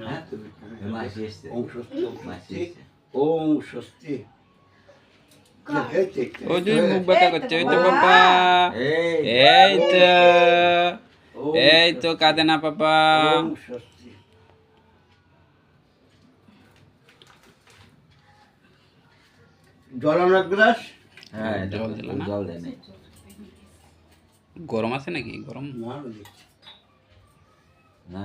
হ্যাঁ মাসি এসছে ওম স্বস্তি মাসি ওম স্বস্তি এই তো, এই তো, ওই যে মুখ ব্যথা করছে ওই তো পাপা। এই এই তো এই তো কাঁদে না। পাপা জল আনো গ্লাস হ্যাঁ জল দিল না? জল দেয় নাই গরম আছে নাকি? গরম। না।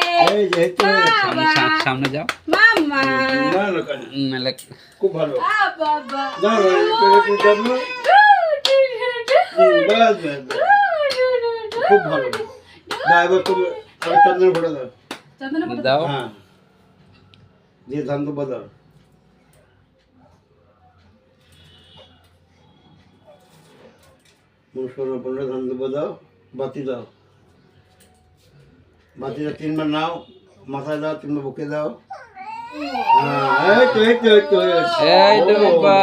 যে, তো হয়ে। সামনে যাও। মামা। না, না, কানে, নাহলে খুব ভালো। তো, তো। খুব ভালো। এবার তুমি চন্দন দাও। দাও। হ্যাঁ। দিয়ে ধান তো পনেরো ধান দুব্বা দাও বাতি দাও। বাতিটা তিনবার নাও মাথায় দাও তিনবার বুকে দাও। এই তো এই তো এই তো এই তো। বাবা।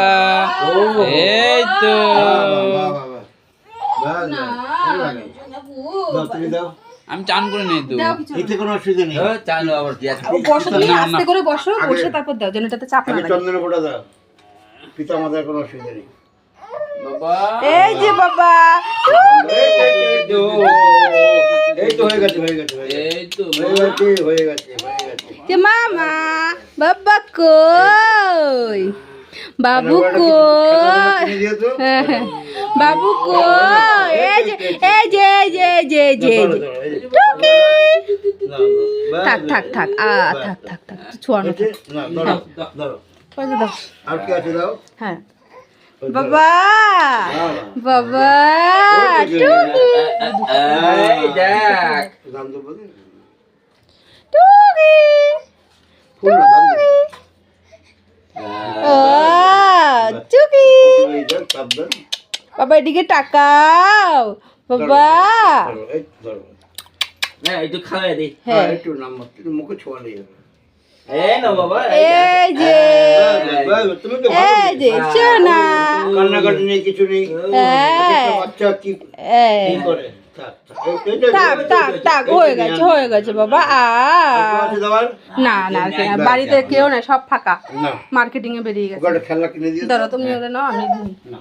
এই তো। বাহ, বাহ, বাহ, বাহ। বাহ, বাহ, এই লাগে। দাও তুমি দাও। আমি চান করে নেই তো। এতে কোনো অসুবিধা নেই। ও চালু আবার কি আছে? ও বসো তুমি না, না। আস্তে করে বসো বসে তারপর দাও যেন এটাতে চাপ না লাগে। চন্দনের ফোটা দাও। পিতা মাতার কোনো অসুবিধা নেই। বাবা। এই যে বাবা। এই তো হয়ে গেছে হয়ে গেছে। যে মামা বাবা কই? বাবু কই। বাবু কই? এই যে এই যে এই যে এই যে এই যে। টুকি। থাক থাক থাক। আ থাক থাক থাক ছোয়ানো হয়েছে? না, ধরো, ধরো। পয়সা দাও। আর কি আছে দাও? হ্যাঁ। বাবা! বাবা। টুকি! দেখ। বাবা এদিকে তাকাও। বাবা। না একটু খাওয়াই দিই। হ্যাঁ, হ্যাঁ একটু নাম মুখে ছোঁয়ালে যাবে। এই না বাবা এই যে। ভালো এই যে। সোনা কান্নাকাটি নেই কিছু নেই। হ্যাঁ। বাচ্চা কি করে? থাক, থাক। থাক হয়ে গেছে হয়ে গেছে বাবা আ আর? না না না, বাড়িতে কেউ নেই সব ফাঁকা না মার্কেটিং এ বেরিয়ে গেছে। ধরো তুমি ওদের নাও আমি। না